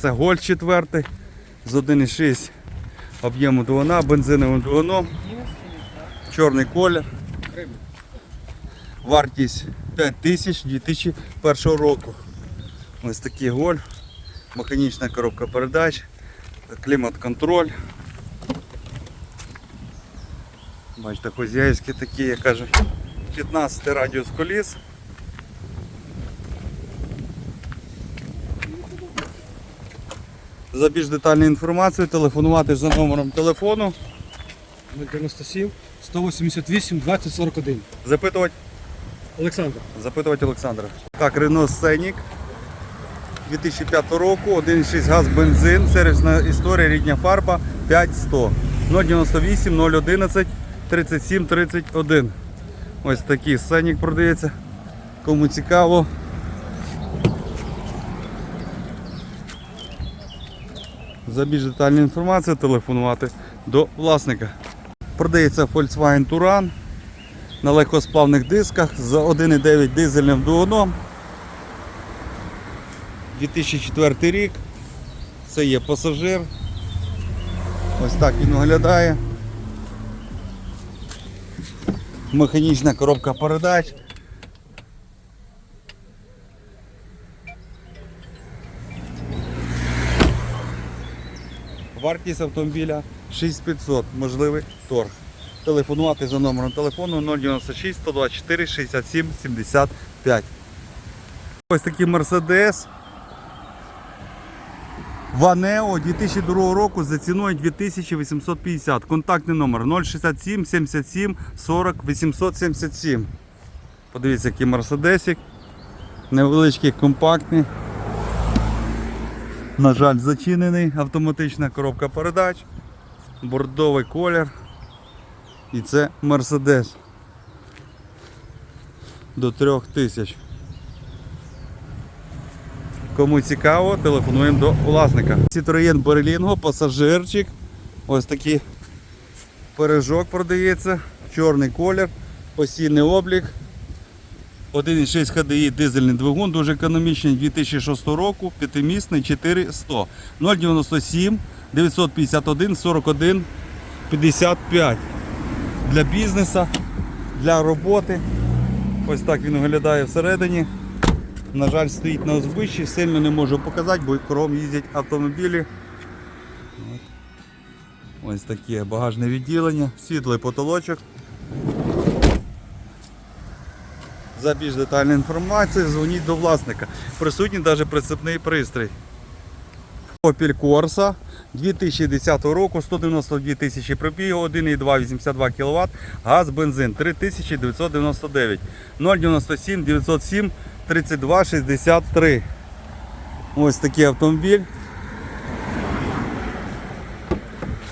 Це Гольф 4 з 1,6 об'єму двигуна, бензиновим двигуном. Чорний колір. Вартість 5 тисяч 2001 року. Ось такий гольф, механічна коробка передач, клімат-контроль. Бачите, хозяйські такі, я кажу, 15 радіус коліс. За більш детальною інформацією телефонувати за номером телефону, 097 188 20 41. запитувати, Олександр. запитувати Олександра. Так, Renault Scenic 2005 року, 1,6 газ бензин, сервісна історія, рідня фарба 5100 098 011 37 31. Ось такий Scenic продається. Кому цікаво. За більш детальну інформацію телефонувати до власника. Продається Volkswagen Touran на легкосплавних дисках з 1,9 дизельним двигуном. 2004 рік. Це є пасажир. Ось так він виглядає. Механічна коробка передач. Вартість автомобіля 6500, можливий торг. Телефонувати за номером телефону 096 124 67 75. Ось такий Mercedes Ванео 2002 року за ціною 2850. Контактний номер 067 77 40 877. Подивіться, який Мерседесик. Невеличкий, компактний. На жаль, зачинений. Автоматична коробка передач. Бордовий колір. І це Мерседес. До 3000. Кому цікаво, телефонуємо до власника. Citroën Berlingo, пасажирчик. Ось такий пережок продається. Чорний колір, постійний облік. 1,6 HDI дизельний двигун, дуже економічний 2006 року, п'ятимісний 4100 097 951 41 55 для бізнесу, для роботи. Ось так він виглядає всередині. На жаль, стоїть на узбиччі, сильно не можу показати, бо кругом їздять автомобілі. Ось таке багажне відділення, світлий потолочок. За більш детальну інформацію дзвоніть до власника. Присутній навіть прицепний пристрій. Opel Corsa 2010 року, 192 тисячі пробігу, 1,2 82 кВт, газ, бензин 3999 097 907 32 63. Ось такий автомобіль.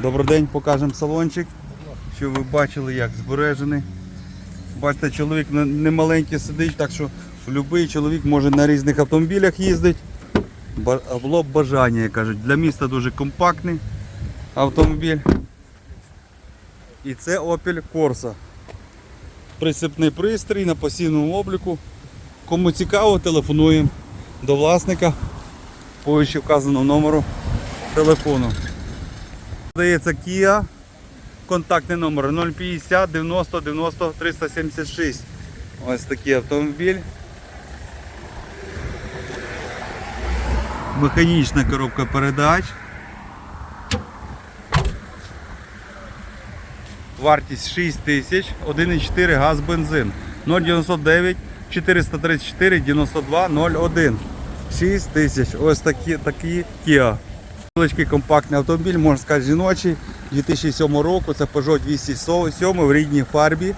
Добрий день, покажемо салончик, щоб ви бачили, як збережений. Бачите, чоловік не маленький сидить, так що будь-який чоловік може на різних автомобілях їздити. Було б бажання, як кажуть. Для міста дуже компактний автомобіль. І це Opel Corsa. Присипний пристрій на постійному обліку. Кому цікаво, телефонуємо до власника по вище вказаному номеру телефону. Подається Kia. Контактний номер 050 90 90 376. Ось такий автомобіль. Механічна коробка передач. Вартість 6 тисяч, 1,4 газ бензин. 099 434 92 01. 6 тисяч. Ось такі, такі Kia. Величкий компактний автомобіль, можна сказати, жіночий. 2007 року. Це Peugeot 207 в рідній фарбі.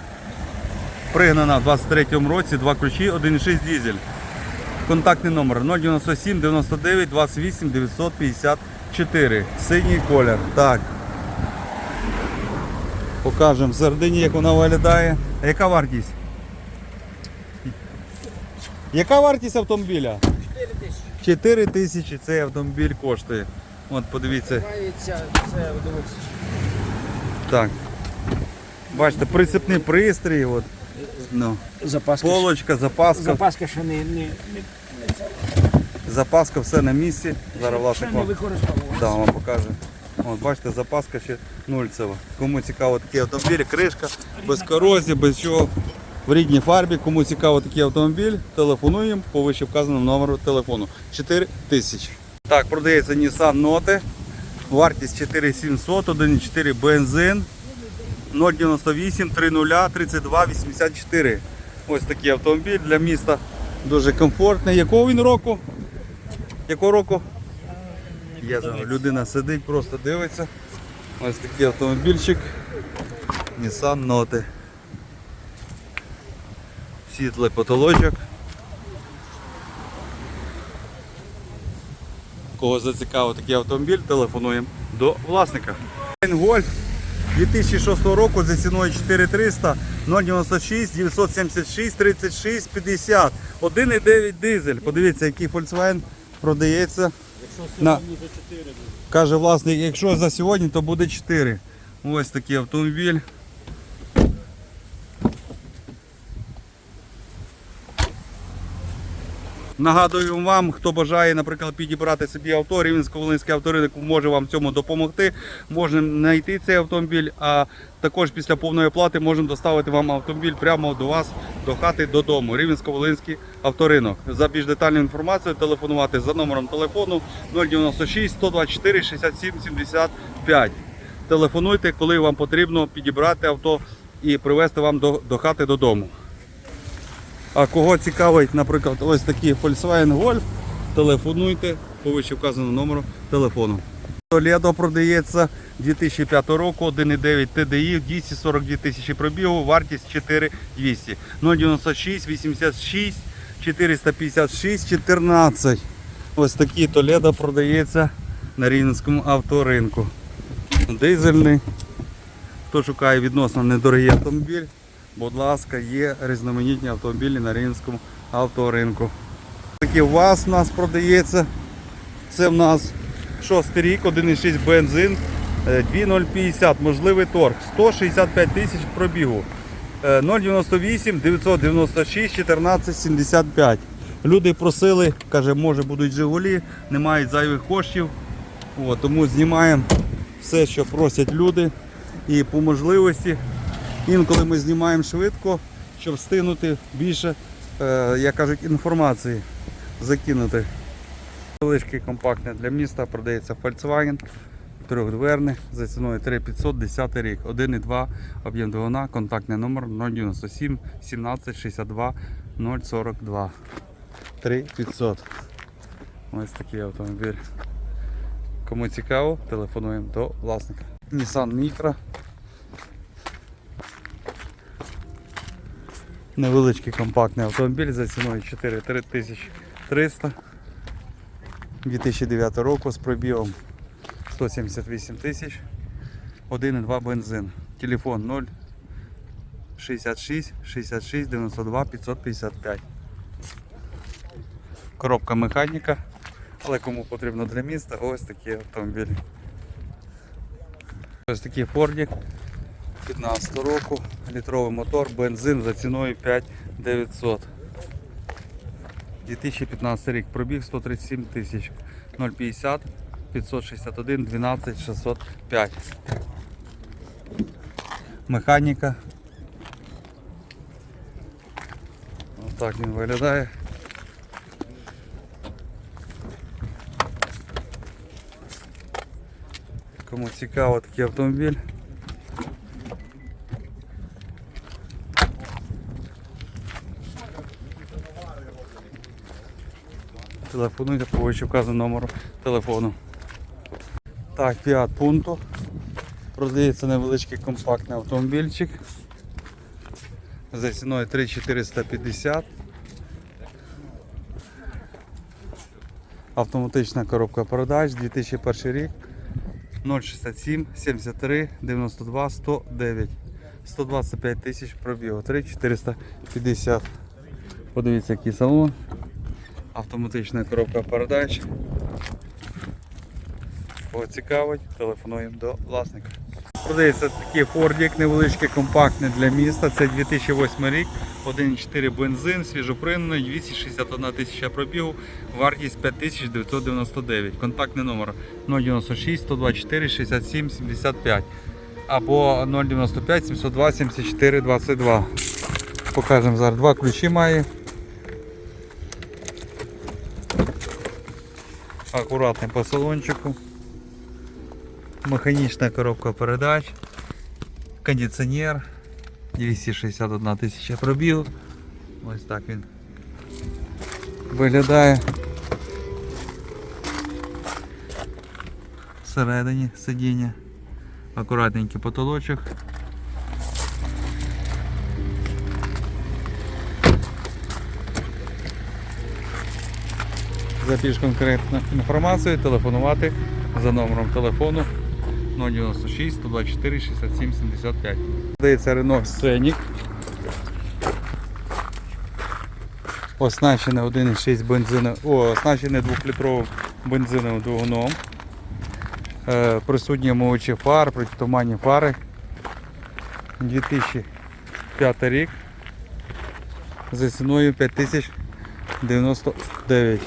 Пригнана в 23 році, два ключі, 1,6 дизель. Контактний номер 097 99 28 954. Синій колір. Так. Покажемо всередині, як вона виглядає. А яка вартість? Яка вартість автомобіля? 4 тисячі. 4 тисячі цей автомобіль коштує. От подивіться. Це. Так. Бачите, прицепний пристрій. От. Ну. Запаска. Полочка, запаска. Запаска ще не, не, не. Запаска все на місці. Зараз власник не вам, да, вам покаже. От, бачите, запаска ще нульцева. Кому цікаво такі автомобілі, кришка, без корозії, без чого. В рідній фарбі, кому цікаво такий автомобіль, телефонуємо по вище вказаному номеру телефону. 4 тисячі. Так, продається Nissan Note. Вартість 4700, 1,4 бензин. 098 30 32 84. Ось такий автомобіль для міста. Дуже комфортний. Якого він року? Якого року? Я знаю, людина сидить, просто дивиться. Ось такий автомобільчик. Nissan Note. Світлий потолочок. Кого зацікавив такий автомобіль, телефонуємо до власника. Гольф 2006 року за ціною 4300 096 976 36 50 1,9 дизель. Подивіться, який Volkswagen продається. Якщо На... Каже власник, якщо за сьогодні, то буде 4. Ось такий автомобіль. Нагадую вам, хто бажає, наприклад, підібрати собі авто, Рівненсько-Волинський авторинок може вам в цьому допомогти. Можемо знайти цей автомобіль, а також після повної оплати можемо доставити вам автомобіль прямо до вас, до хати, додому. Рівненсько-Волинський авторинок. За більш детальну інформацію телефонувати за номером телефону 096 124 67 75. Телефонуйте, коли вам потрібно підібрати авто і привезти вам до, до хати додому. А кого цікавить, наприклад, ось такий Volkswagen Golf, телефонуйте по вище вказаному номеру телефону. Толедо продається 2005 року, 1,9 TDI, 242 тисячі пробігу, вартість 4200. 096 86 456 14. Ось такий Толедо продається на Рівненському авторинку. Дизельний. Хто шукає відносно недорогий автомобіль, будь ласка, є різноманітні автомобілі на Рівненському авторинку. Такий ВАЗ у нас продається. Це в нас шостий рік, 1,6 бензин, е, 2,050, можливий торг, 165 тисяч пробігу. Е, 098 996 14 75. Люди просили, каже, може будуть Жигулі, не мають зайвих коштів. От, тому знімаємо все, що просять люди. І по можливості інколи ми знімаємо швидко, щоб встигнути більше, е, як кажуть, інформації закинути. Величкий компактний для міста продається Volkswagen трьохдверний за ціною 3500 10 рік. 1,2 об'єм двигуна, контактний номер 097 17 62 042 3500. Ось такий автомобіль. Кому цікаво, телефонуємо до власника. Nissan Micra. Невеличкий компактний автомобіль за ціною 4300 2009 року з пробігом 178 тисяч. 1,2 бензин. Телефон 0 66 66 92 555. Коробка механіка. Але кому потрібно для міста, ось такі автомобілі. Ось такий Фордік 15 року, літровий мотор, бензин за ціною 5900. 2015 рік пробіг 137 тисяч 050 561 12 605. Механіка. Ось так він виглядає. Кому цікаво такий автомобіль. Телефонуйте по вище вказаному номеру телефону. Так, Fiat Punto. Продається невеличкий компактний автомобільчик. За ціною 3450. Автоматична коробка передач 2001 рік. 067 73 92 109 125 тисяч пробігу 3450 подивіться який салон автоматична коробка передач кого цікавить телефонуємо до власника продається такий фордік невеличкий компактний для міста це 2008 рік 1,4 бензин, свіжопринений, 261 тисяча пробігу, вартість 5999. Контактний номер 096 124 67 75 або 095 702 74 22. Покажемо зараз. Два ключі має. Акуратний по салончику. Механічна коробка передач. Кондиціонер. 261 тисяча пробігу. Ось так він виглядає. Всередині сидіння. Акуратненький потолочок. За більш конкретну інформацію телефонувати за номером телефону 096 124 67 75. Здається Renault Scenic. Оснащене 1,6 бензином, о, оснащене 2-літровим бензиновим двигуном. Е, присутні омивачі фар, протитуманні фари. 2005 рік. За ціною 5099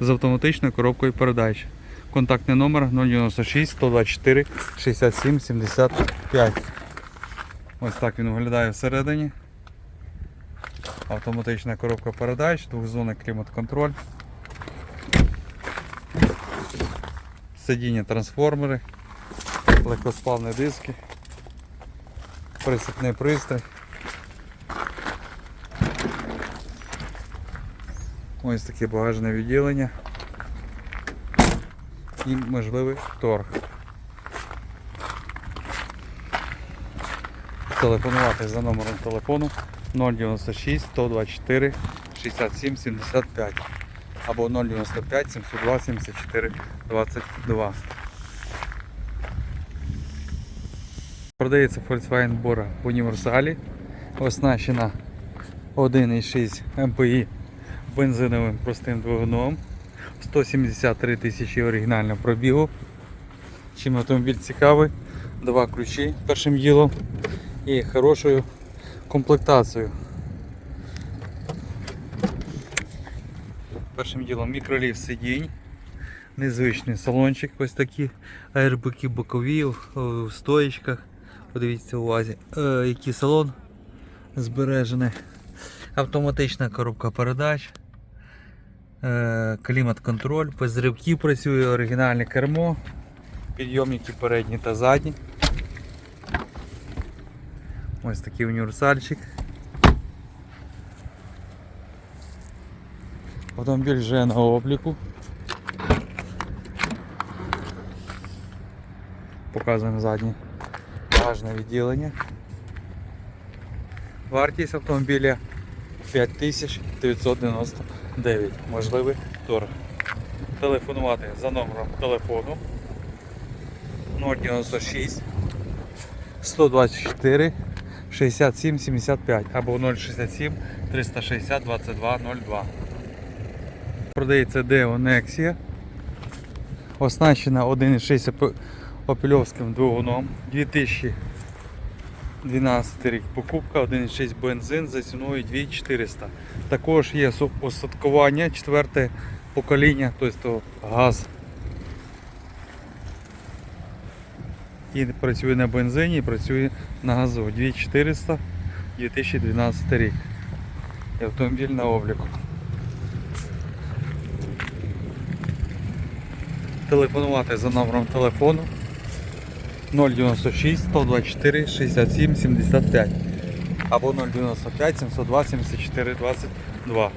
з автоматичною коробкою передач. Контактний номер 096 124 67 75. Ось так він виглядає всередині. Автоматична коробка передач, двохзонний клімат-контроль. Сидіння трансформери, легкосплавні диски, присипний пристрій. Ось таке багажне відділення і можливий торг. Телефонувати за номером телефону 096 124 67 75 або 095 702 74 22. Продається Volkswagen Bora в універсалі. Оснащена 1,6 MPI бензиновим простим двигуном. 173 тисячі оригінального пробігу. Чим автомобіль цікавий. Два ключі першим ділом і хорошою комплектацією. Першим ділом мікролів сидінь, незвичний салончик, ось такі аербики бокові в- стоїчках. Подивіться увазі, е, який салон збережений. Автоматична коробка передач, клімат-контроль, без ривків працює оригінальне кермо, підйомники передні та задні. Ось такий універсальчик. Автомобіль вже на обліку. Показуємо заднє багажне відділення. Вартість автомобіля 9 можливих тур. Телефонувати за номером телефону 096 124 67 75 або 067 360 22 02. Продається Део Nexia. Оснащена 1,6 опільовським двигуном 2000 12 рік покупка, 1,6 бензин за ціною 2400. Також є остаткування, четверте покоління, тобто газ. І працює на бензині, і працює на газу 2400 2012 рік. І автомобіль на обліку. Телефонувати за номером телефону 096 124 67 75 або 095 702 74 22.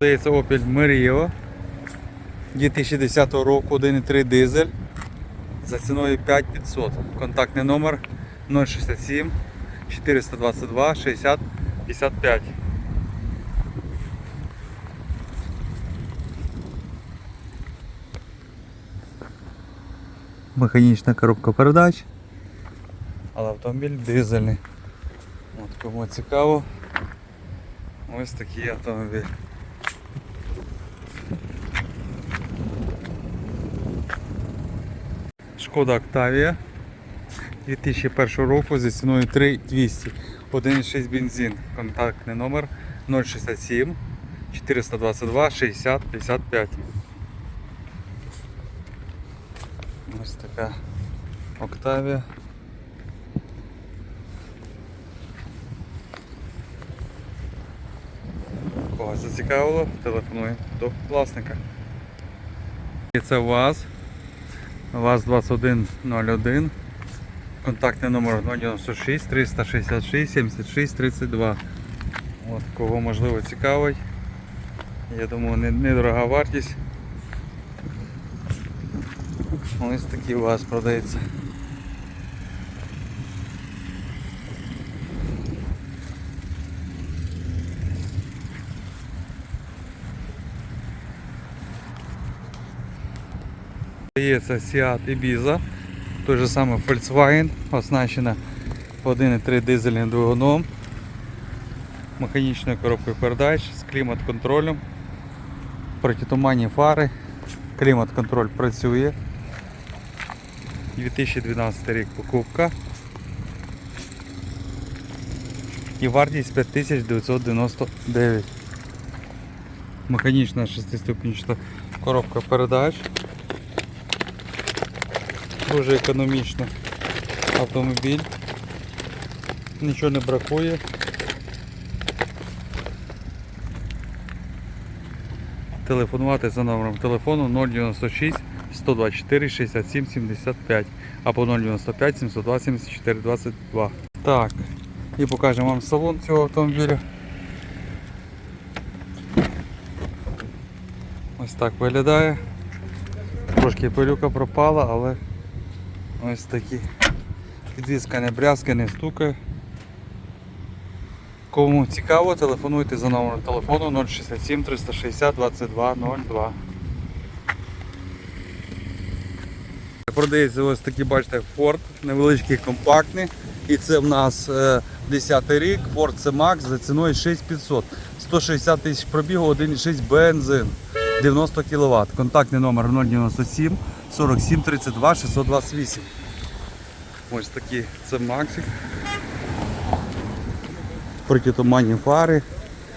Здається Opel Meriva 2010 року 1,3 дизель за ціною 5500. Контактний номер 067 422 60 55. Механічна коробка передач. Але автомобіль дизельний. От кому цікаво. Ось такий автомобіль. Шкода Октавія 2001 року зі ціною 3200. 1,6 бензин. Контактний номер 067 422 60 55. Ось така Октавія. Кого зацікавило, телефонуємо до власника. І це ВАЗ. ВАЗ 2101. Контактний номер 096 366 76 32. От, кого можливо цікавить. Я думаю, недорога вартість. Ось такий ВАЗ продається. Продається Seat Ibiza, той же самий Volkswagen, оснащена 1,3 дизельним двигуном, механічною коробкою передач з клімат-контролем, протитуманні фари, клімат-контроль працює. 2012 рік покупка. І вартість 5999. Механічна 6-ступенчата коробка передач. Дуже економічно автомобіль. Нічого не бракує. Телефонувати за номером телефону 096 124 67 75 або 095 702 74 22. Так, і покажемо вам салон цього автомобіля. Ось так виглядає. Трошки пилюка пропала, але ось такі. Підвізка не брязка, не стукає. Кому цікаво, телефонуйте за номером телефону 067 360 22 02. Продається ось такий, бачите, Ford, невеличкий, компактний. І це в нас е, 10 рік, Ford C-Max за ціною 6500. 160 тисяч пробігу, 1,6 бензин, 90 кВт. Контактний номер 097 47 32 628. Ось такий це Максик. Протитуманні фари.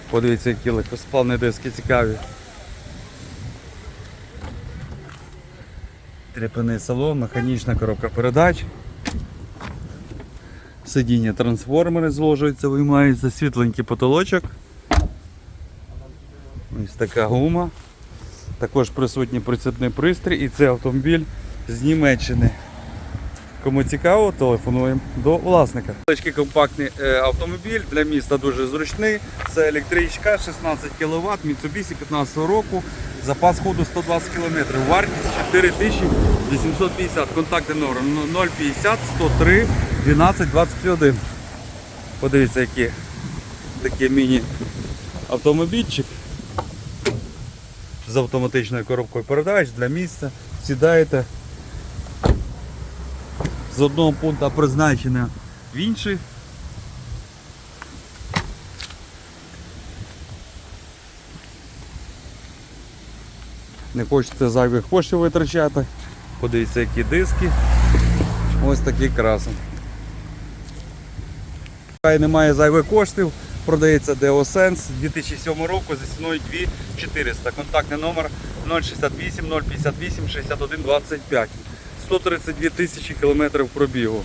Подивіться, які легкосплавні диски цікаві. Тряпаний салон, механічна коробка передач. Сидіння трансформери зложуються, виймаються, світленький потолочок. Ось така гума. Також присутній прицепний пристрій і це автомобіль з Німеччини. Кому цікаво, телефонуємо до власника. Компактний е, автомобіль для міста дуже зручний. Це електричка 16 кВт, Mitsubishi 15 року. Запас ходу 120 км. Вартість 4850. Контактний номер 050 103 12 21. Подивіться, який такий міні-автомобільчик з автоматичною коробкою передач для місця. Сідаєте з одного пункту призначення в інший. Не хочете зайвих коштів витрачати. Подивіться, які диски. Ось такий красен. Хай немає зайвих коштів. Продається Deosense 2007 року за ціною 2400. Контактний номер 068 058 61 25. 132 тисячі кілометрів пробігу.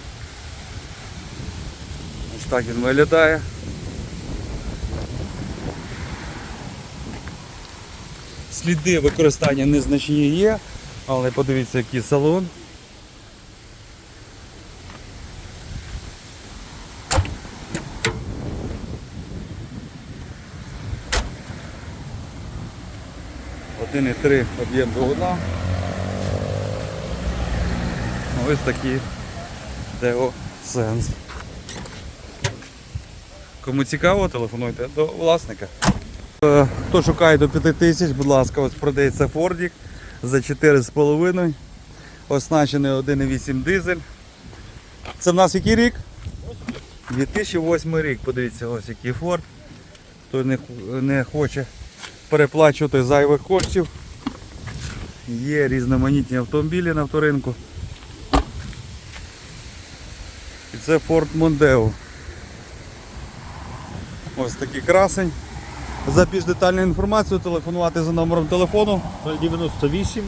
Ось так він виглядає. Сліди використання незначні є, але подивіться, який салон. Один і три об'єм двигуна. Ось такі Део Сенс. Кому цікаво, телефонуйте до власника. Е, Хто шукає до 5 тисяч, будь ласка, ось продається Фордік за 4,5. Оснащений 1,8 дизель. Це в нас який рік? 2008 рік. Подивіться, ось який Форд. Хто не, не хоче переплачувати зайвих коштів. Є різноманітні автомобілі на авторинку. Це Ford Mondeo. Ось такий красень. За більш детальну інформацію телефонувати за номером телефону. 098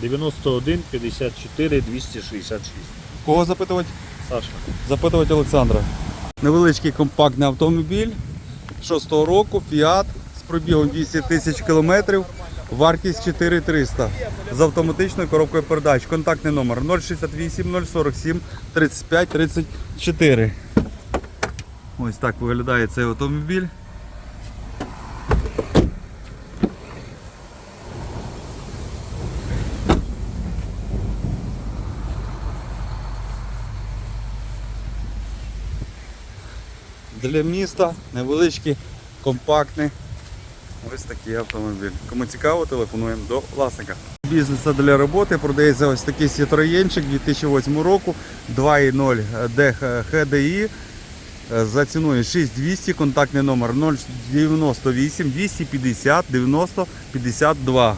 91 54 266. Кого запитувати? Саша. Запитувати Олександра. Невеличкий компактний автомобіль 6-го року, Fiat з пробігом 200 тисяч кілометрів, вартість 4300 з автоматичною коробкою передач. Контактний номер 068 047 35 34. Ось так виглядає цей автомобіль. Для міста невеличкий, компактний. Ось такий автомобіль. Кому цікаво, телефонуємо до власника. Бізнеса для роботи продається ось такий Citroenчик 2008 року 2.0 DH HDI е, за ціною 6200, контактний номер 098 250 90 52.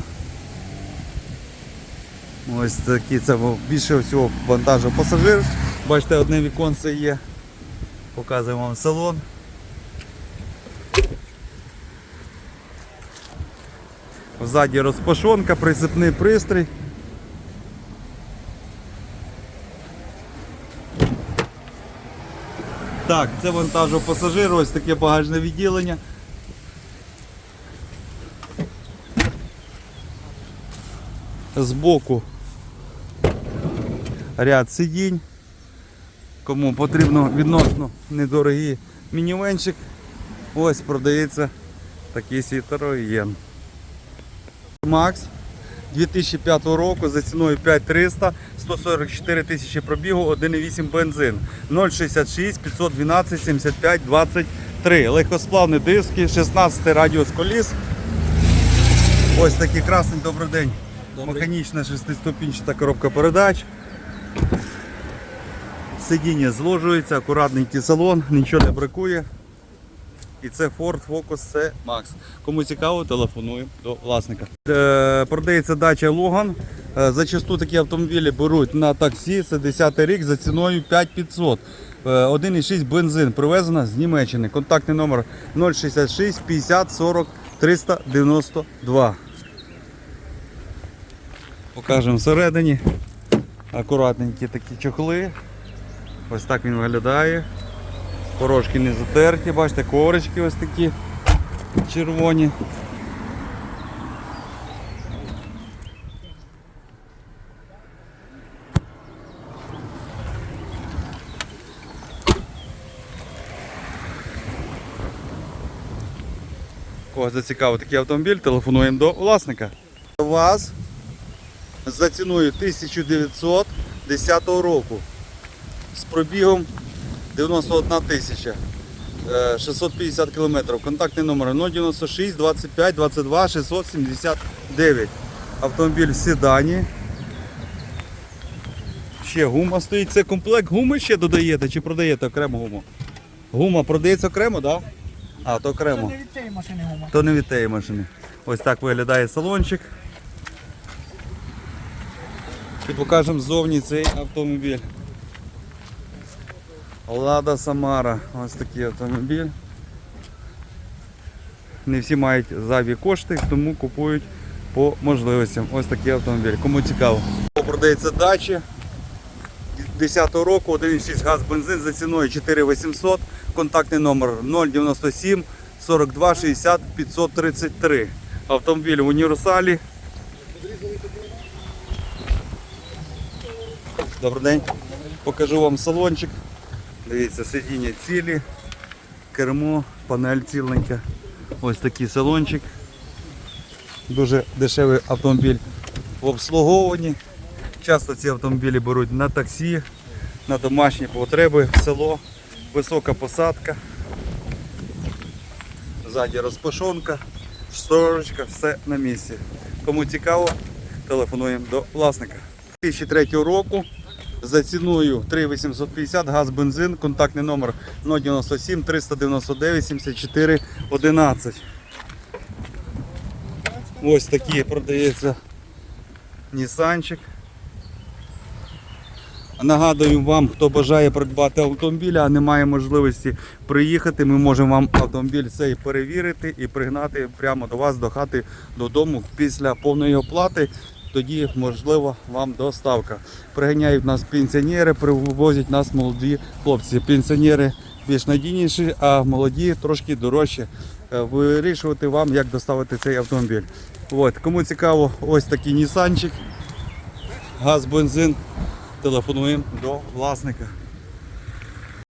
Ось такий це більше всього вантажу пасажир. Бачите, одне віконце є. Показуємо вам салон. Ззаді розпашонка, присипний пристрій. Так, це вантажопасажир, ось таке багажне відділення. Збоку ряд сидінь. Кому потрібно відносно недорогий мінівенчик, ось продається такий Citroën. Макс 2005 року за ціною 5300, 144 тисячі пробігу, 1,8 бензин, 066 512 75 23. Легкосплавні диски, 16 радіус коліс. Ось такий красний добрий день. Механічна шестиступінчата коробка передач. Сидіння зложується, акуратненький салон, нічого не бракує. І це Ford Focus C Max. Кому цікаво, телефонуємо до власника. Е, продається дача Логан. Е, зачасту такі автомобілі беруть на таксі. Це 10 рік за ціною 5500. Е, 1,6 бензин привезена з Німеччини. Контактний номер 066 50 40 392. Покажемо всередині. Акуратненькі такі чохли. Ось так він виглядає. Порожки не затерті, бачите, корочки ось такі червоні. Кого зацікавив такий автомобіль, телефонуємо до власника. ВАЗ за ціною 1910 року з пробігом 91 тисяча. е, 650 кілометрів. Контактний номер 096 25 22 679. Автомобіль в седані. Ще гума стоїть. Це комплект гуми ще додаєте чи продаєте окремо гуму? Гума продається окремо, так? Да? А, то окремо. від цієї машини гума. То не від тієї машини. Ось так виглядає салончик. І покажемо ззовні цей автомобіль. Лада Самара. Ось такий автомобіль. Не всі мають зайві кошти, тому купують по можливостям. Ось такий автомобіль. Кому цікаво. Продається дачі. 10 року 1,6 газ бензин за ціною 4800. Контактний номер 097 42 60 533. Автомобіль в універсалі. Добрий день. Покажу вам салончик. Дивіться, сидіння цілі, кермо, панель ціленька. Ось такий салончик. Дуже дешевий автомобіль в обслуговуванні. Часто ці автомобілі беруть на таксі, на домашні потреби, в село, висока посадка. Ззаді розпашонка, шторочка, все на місці. Кому цікаво, телефонуємо до власника. 2003 року за ціною 3850 газ бензин, контактний номер 097 399 74 11. Ось такий продається Нісанчик. Нагадуємо вам, хто бажає придбати автомобіль, а не має можливості приїхати. Ми можемо вам автомобіль цей перевірити і пригнати прямо до вас, до хати, додому після повної оплати. Тоді можливо вам доставка. Приганяють нас пенсіонери, привозять нас молоді хлопці. Пенсіонери більш надійніші, а молоді трошки дорожче. Е, Вирішувати вам, як доставити цей автомобіль. От, кому цікаво, ось такий Нісанчик, газ, бензин. Телефонуємо до власника.